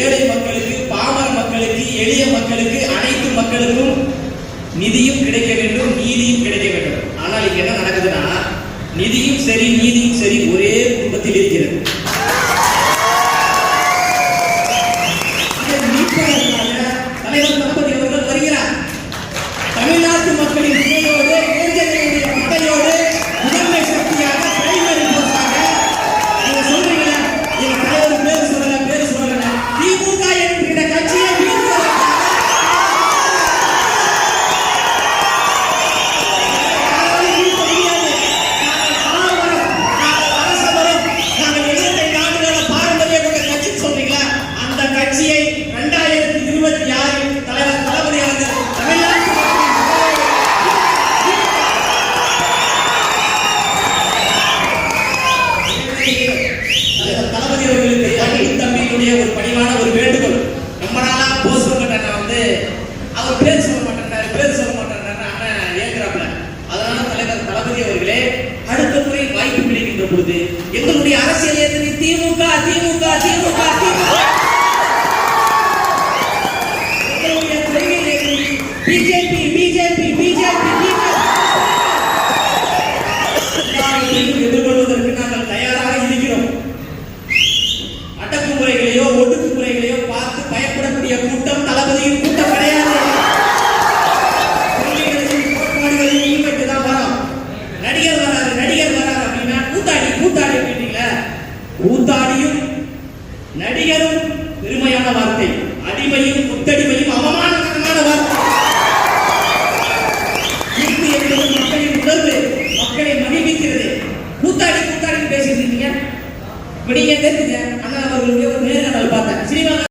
ஏழை மக்களுக்கு பாமர மக்களுக்கு எளிய மக்களுக்கு அனைத்து மக்களுக்கும் நிதியும் கிடைக்க வேண்டும் நீதியும் கிடைக்க வேண்டும். ஆனால் இங்க என்ன நடக்குதுன்னா நிதியும் சரி நீதியும் சரி ஒரே குடும்பத்தில் இருக்கிறது. ஒரு பணிவான ஒரு வேண்டுகோள். ரொம்ப நாளா போஸ்ட் பண்ண வந்து. அவர் பேர் சொல்ல மாட்டேன்றாரு பேர் சொல்ல மாட்டேன்றாரு அண்ணன் அதனால தலைவர் தளபதி அவர்களே அடுத்த முறை வாய்ப்பு கிடைக்கின்ற பொழுது எங்களுடைய அரசியல் எதிரி திமுக திமுக திமுக திமுக. பிஜேபி பிஜேபி பிஜேபி எதிர்கொள்வதற்கு நாங்கள் தயாராக கூத்தாடியும் நடிகரும் பெருமையான வார்த்தை. அடிமையும் குத்தடிமையும் அவமானகரமான வார்த்தை. ஈர்ப்பு என்பது மக்களின் உணர்வு மக்களை மகிழ்விக்கிறது. கூத்தாடி கூத்தாடி பேசிட்டு இருக்கீங்க. இப்ப நீங்க தெரிஞ்சுங்க அண்ணா அவர்களுடைய ஒரு நேர்காணல் பார்த்தேன் சினிமா